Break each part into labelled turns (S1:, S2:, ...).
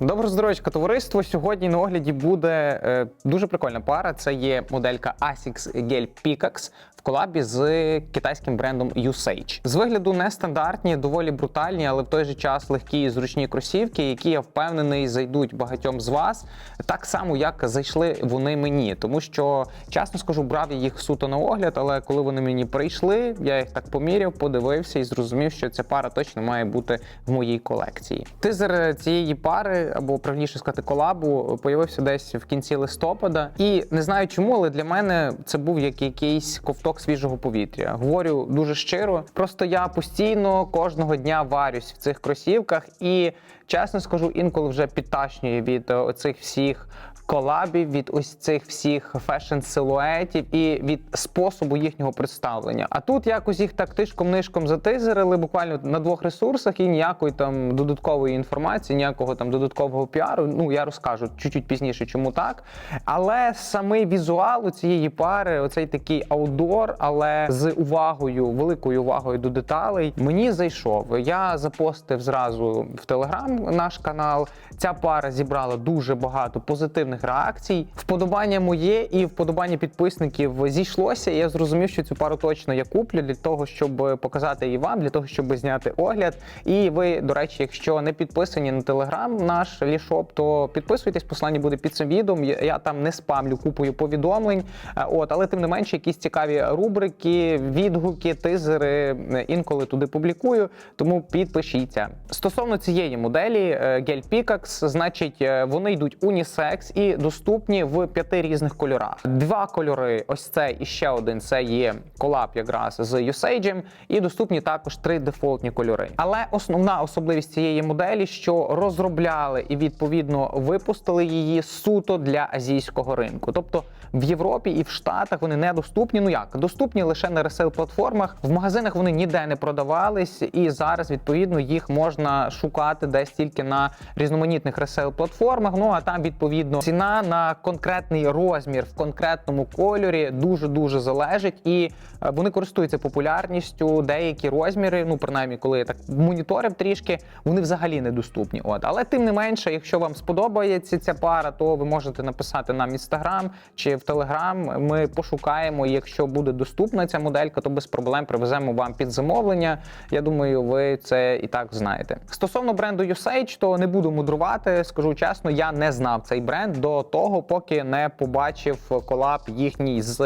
S1: Добро здоров'ячка, товариство. Сьогодні на огляді буде е, дуже прикольна пара. Це є моделька Asics Gel Picax в колабі з китайським брендом Usage. З вигляду нестандартні, доволі брутальні, але в той же час легкі і зручні кросівки, які я впевнений зайдуть багатьом з вас, так само як зайшли вони мені. Тому що, чесно скажу, брав я їх суто на огляд, але коли вони мені прийшли, я їх так поміряв, подивився і зрозумів, що ця пара точно має бути в моїй колекції. Тизер цієї пари, або правніше сказати, колабу, появився десь в кінці листопада. І не знаю чому, але для мене це був як якийсь ковток свіжого повітря. Говорю дуже щиро. Просто я постійно кожного дня варюсь в цих кросівках, і чесно скажу, інколи вже підташнює від е, оцих всіх. Колабів від ось цих всіх фешн-силуетів і від способу їхнього представлення. А тут якось їх так тишком-нишком затизерили буквально на двох ресурсах і ніякої там додаткової інформації, ніякого там додаткового піару. Ну я розкажу чуть-чуть пізніше, чому так. Але самий візуал у цієї пари, оцей такий аудор, але з увагою, великою увагою до деталей, мені зайшов. Я запостив зразу в Телеграм наш канал. Ця пара зібрала дуже багато позитивних реакцій. Вподобання моє і вподобання підписників зійшлося. І я зрозумів, що цю пару точно я куплю для того, щоб показати її вам, для того, щоб зняти огляд. І ви, до речі, якщо не підписані на телеграм наш лішоп, то підписуйтесь. Послання буде під цим відео. Я там не спамлю купою повідомлень. Е, От, але тим не менше, якісь цікаві рубрики, відгуки, тизери е, інколи туди публікую. Тому підпишіться. Стосовно цієї моделі Gel Picax, значить, е, вони йдуть унісекс і доступні в п'яти різних кольорах. Два кольори: ось цей і ще один це є колаб якраз з Usage, і доступні також три дефолтні кольори. Але основна особливість цієї моделі, що розробляли і відповідно випустили її суто для азійського ринку. Тобто в Європі і в Штатах вони не доступні. Ну як доступні лише на ресейл платформах. В магазинах вони ніде не продавались, і зараз відповідно їх можна шукати десь тільки на різноманітних ресейл платформах. Ну а там відповідно ціна на конкретний розмір в конкретному кольорі дуже дуже залежить, і е, вони користуються популярністю. Деякі розміри, ну принаймні, коли я так моніторив трішки, вони взагалі недоступні. От, але тим не менше, якщо вам сподобається ця пара, то ви можете написати нам інстаграм чи в телеграм. Ми пошукаємо. Якщо буде доступна ця моделька, то без проблем привеземо вам під замовлення. Я думаю, ви це і так знаєте. Стосовно бренду Usage, то не буду мудрувати. Скажу чесно, я не знав цей бренд до того, поки не побачив колаб їхній з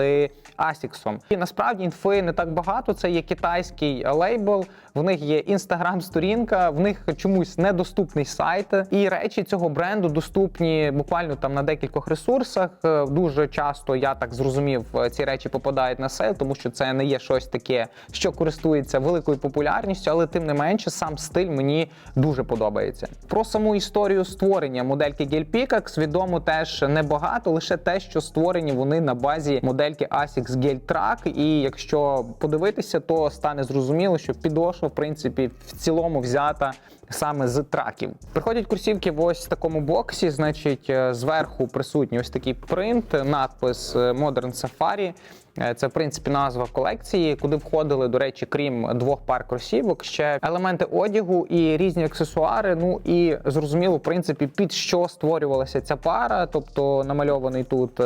S1: Asics. І насправді інфи не так багато. Це є китайський лейбл. В них є інстаграм-сторінка, в них чомусь недоступний сайт. І речі цього бренду доступні буквально там на декількох ресурсах. Дуже часто я так зрозумів, е, ці речі попадають на сейл, тому що це не є щось таке, що користується великою популярністю, але тим не менше сам стиль мені дуже подобається. Про саму історію створення модельки Gel Picax відомо теж небагато, лише те, що створені вони на базі модельки Asics Gel Track. І якщо подивитися, то стане зрозуміло, що підошва в принципі в цілому взята саме з траків. Приходять курсівки в ось такому боксі. Значить, е, зверху присутній ось такий принт, надпис е, Modern Safari. Е, Це в принципі назва колекції, куди входили, до речі, крім двох пар кросівок, ще елементи одягу і різні аксесуари. Ну і зрозуміло, в принципі, під що створювалася ця пара. Тобто намальований тут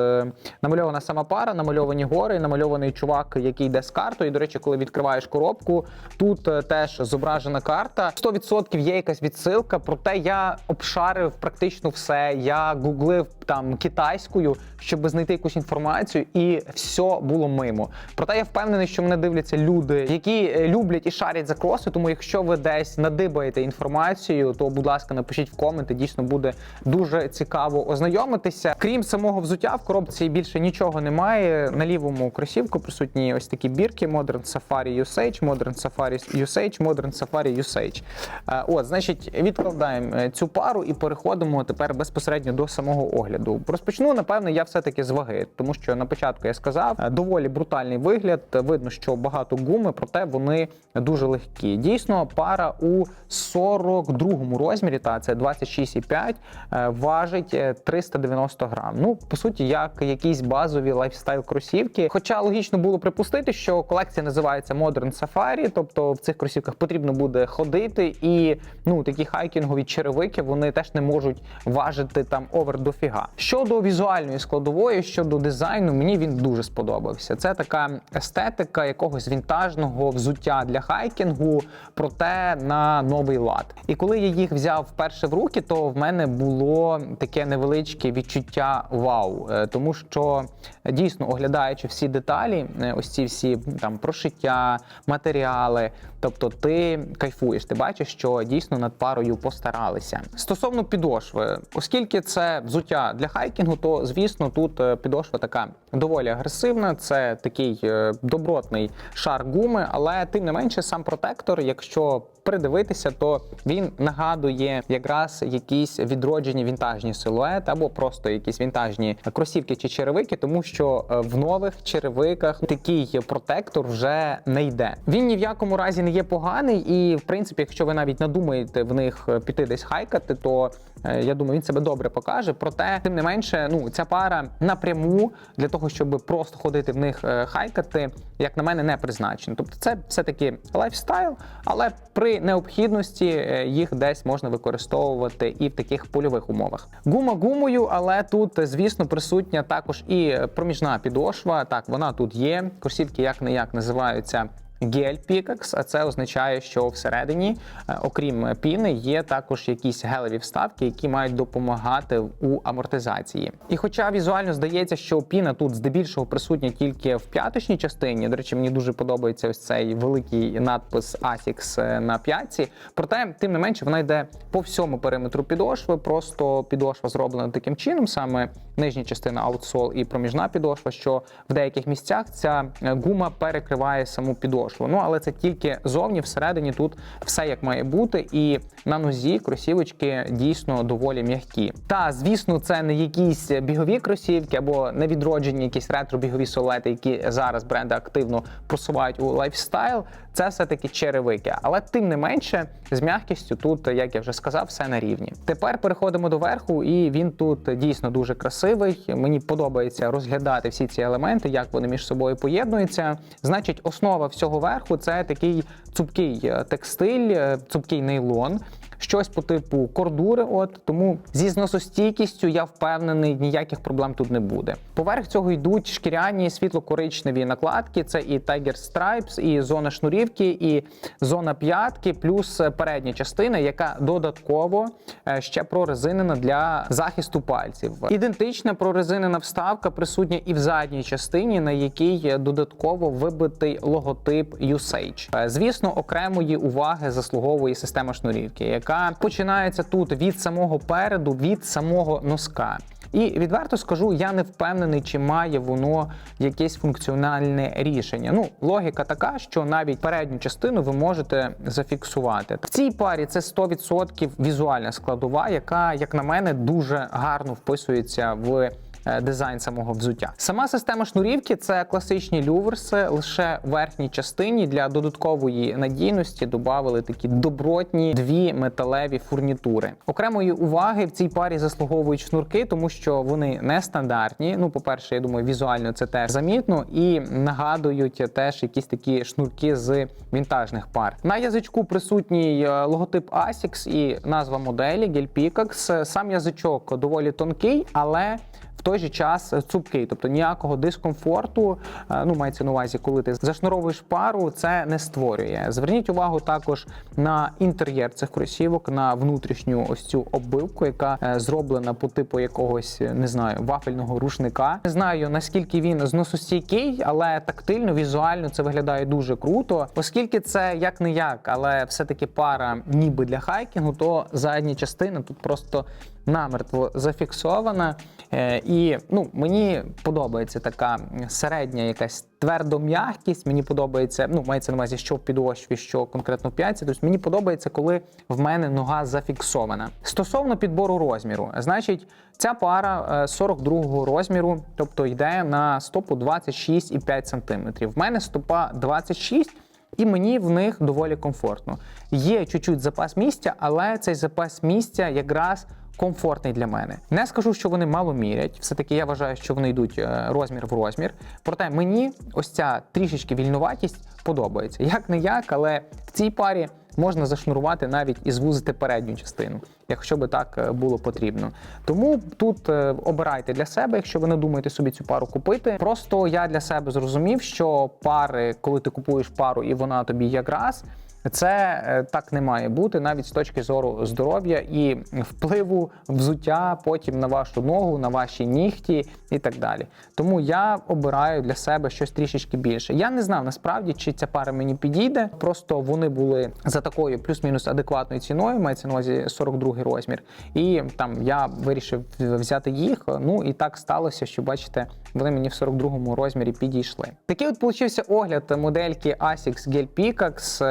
S1: намальована сама пара, намальовані гори, намальований чувак, який йде з картою. І, до речі, коли відкриваєш коробку, тут теж зображена карта. 100% є якась відсилка, проте я обшарив практично все. Я гуглив там китайською, щоб знайти якусь інформацію, і все було мимо. Проте я впевнений, що мене дивляться люди, які е, люблять і шарять за кроси. Тому, якщо ви десь надибаєте інформацію, то будь ласка, напишіть в коменти. Дійсно буде дуже цікаво ознайомитися. Крім самого взуття, в коробці більше нічого немає. На лівому кросівку присутні ось такі бірки: Modern Safari Usage, Modern Safari Usage, Modern Safari Usage. Е, От, значить, відкладаємо е, цю пару і переходимо тепер безпосередньо до самого огляду. Розпочну, напевне, я все-таки з ваги, тому що на початку я сказав, е, доволі брутальний вигляд. Видно, що багато гуми, проте вони дуже легкі. Дійсно, пара у 42-му розмірі, та це 26,5, е, важить е, 390 грам. Ну, по суті, як якісь базові лайфстайл кросівки. Хоча логічно було припустити, що колекція називається Modern Safari, тобто в цих кросівках потрібно буде ходити і ну такі хайкінгові черевики вони теж не можуть важити там овер дофіга. Щодо візуальної складової, щодо дизайну, мені він дуже сподобався. Це така естетика якогось вінтажного взуття для хайкінгу, проте на новий лад. І коли я їх взяв вперше в руки, то в мене було таке невеличке відчуття вау, Е, тому що дійсно оглядаючи всі деталі, е, ось ці всі там прошиття, матеріали, тобто ти кайфуєш, ти бачиш, що дійсно над парою постаралися. Стосовно підошви, оскільки це взуття для хайкінгу, то звісно тут е, підошва така доволі агресивна. Це такий е, добротний шар гуми, але тим не менше сам протектор, якщо придивитися, то він нагадує якраз якісь відроджені вінтажні силуети або просто якісь вінтажні кросівки чи черевики, тому що е, в нових черевиках такий протектор вже не йде. Він ні в якому разі не є поганий, і в принципі, якщо ви навіть надумаєте в них е, піти десь хайкати, то е, я думаю, він себе добре покаже. Проте, тим не менше, ну ця пара напряму для того, щоб просто ходити в них е, хайкати, як на мене, не призначена. Тобто, це все-таки лайфстайл, але при необхідності їх десь можна використовувати і в таких польових умовах. Гума гумою, але тут, звісно, присутня також і проміжна підошва. Так, вона тут є. Кросівки як не як називаються. Гель Pickaxe, а це означає, що всередині, е, окрім піни, є також якісь гелеві вставки, які мають допомагати у амортизації. І хоча візуально здається, що піна тут здебільшого присутня тільки в п'яточній частині, до речі, мені дуже подобається ось цей великий надпис ASICS на п'ятці. Проте, тим не менше, вона йде по всьому периметру підошви. Просто підошва зроблена таким чином, саме нижня частина аутсол і проміжна підошва, що в деяких місцях ця е, гума перекриває саму підошву. Ну але це тільки зовні, всередині тут все як має бути, і на нозі кросівочки дійсно доволі м'які. Та звісно, це не якісь бігові кросівки або невідроджені якісь ретро-бігові солети, які зараз бренди активно просувають у лайфстайл. Це все таки черевики, але тим не менше з м'якістю тут, як я вже сказав, все на рівні. Тепер переходимо до верху, і він тут дійсно дуже красивий. Мені подобається розглядати всі ці елементи, як вони між собою поєднуються. Значить, основа всього верху це такий цупкий е, текстиль, е, цупкий нейлон. Щось по типу кордури, от тому зі зносостійкістю я впевнений, ніяких проблем тут не буде. Поверх цього йдуть шкіряні світло-коричневі накладки. Це і Tiger Stripes, і зона шнурівки, і зона п'ятки, плюс передня частина, яка додатково е, ще прорезинена для захисту пальців. Ідентична прорезинена вставка присутня і в задній частині, на якій додатково вибитий логотип Usage. Е, Звісно, окремої уваги заслуговує система шнурівки, яка починається тут від самого переду, від самого носка. І відверто скажу, я не впевнений, чи має воно якесь функціональне рішення. Ну, логіка така, що навіть передню частину ви можете зафіксувати. В цій парі це 100% візуальна складова, яка, як на мене, дуже гарно вписується в. Е, Дизайн самого взуття. Сама система шнурівки це класичні люверси. Лише в верхній частині для додаткової надійності додали такі добротні дві металеві фурнітури. Окремої уваги в цій парі заслуговують шнурки, тому що вони нестандартні. Ну, по-перше, я думаю, візуально це теж замітно і нагадують теж якісь такі шнурки з вінтажних пар. На язичку присутній е, логотип ASICS і назва моделі Gel. Сам язичок доволі тонкий, але той же час цупкий, тобто ніякого дискомфорту, е, ну мається на увазі, коли ти зашнуровуєш пару, це не створює. Зверніть увагу також на інтер'єр цих кросівок, на внутрішню ось цю оббивку, яка е, зроблена по типу якогось не знаю вафельного рушника. Не знаю наскільки він зносостійкий, але тактильно, візуально це виглядає дуже круто, оскільки це як не як, але все-таки пара, ніби для хайкінгу, то задня частина тут просто намертво зафіксована. Е, І ну, мені подобається така середня якась твердом'якість. Мені подобається, ну, мається на увазі, що в підошві, що конкретно в п'ятці. Тобто мені подобається, коли в мене нога зафіксована. Стосовно підбору розміру, значить, ця пара е, 42-го розміру, тобто йде на стопу 26,5 см. В мене стопа 26 і мені в них доволі комфортно. Є чуть-чуть запас місця, але цей запас місця якраз комфортний для мене. Не скажу, що вони мало мірять. Все-таки я вважаю, що вони йдуть е, розмір в розмір. Проте мені ось ця трішечки вільнуватість подобається. Як не як, але в цій парі можна зашнурувати навіть і звузити передню частину, якщо би так е, було потрібно. Тому тут е, обирайте для себе, якщо ви не думаєте собі цю пару купити. Просто я для себе зрозумів, що пари, коли ти купуєш пару і вона тобі якраз. Це е, так не має бути навіть з точки зору здоров'я і впливу взуття потім на вашу ногу, на ваші нігті і так далі. Тому я обираю для себе щось трішечки більше. Я не знав насправді, чи ця пара мені підійде. Просто вони були за такою плюс-мінус адекватною ціною, мається на увазі 42 розмір. І там я вирішив взяти їх. Ну і так сталося, що бачите, вони мені в 42 розмірі підійшли. Такий от получився огляд модельки Asics Gel Picax.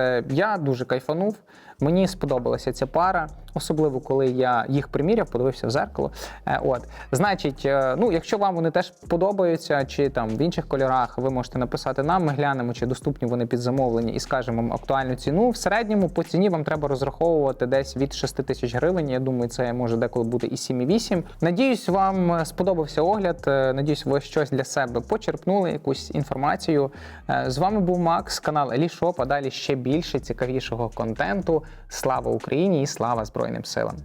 S1: Я дуже кайфанув. Мені сподобалася ця пара, особливо коли я їх приміряв, подивився в зеркало. Е, От, значить, е, ну якщо вам вони теж подобаються, чи там в інших кольорах, ви можете написати нам. Ми глянемо, чи доступні вони під замовлення, і скажемо вам актуальну ціну. В середньому по ціні вам треба розраховувати десь від 6 тисяч гривень. Я думаю, це може деколи бути і 7,8. Надіюсь, вам сподобався огляд. Е, Надіюсь, ви щось для себе почерпнули, якусь інформацію. З вами був Макс, канал Елішоп. А далі ще більше цікавішого контенту. Слава Україні і слава Збройним силам!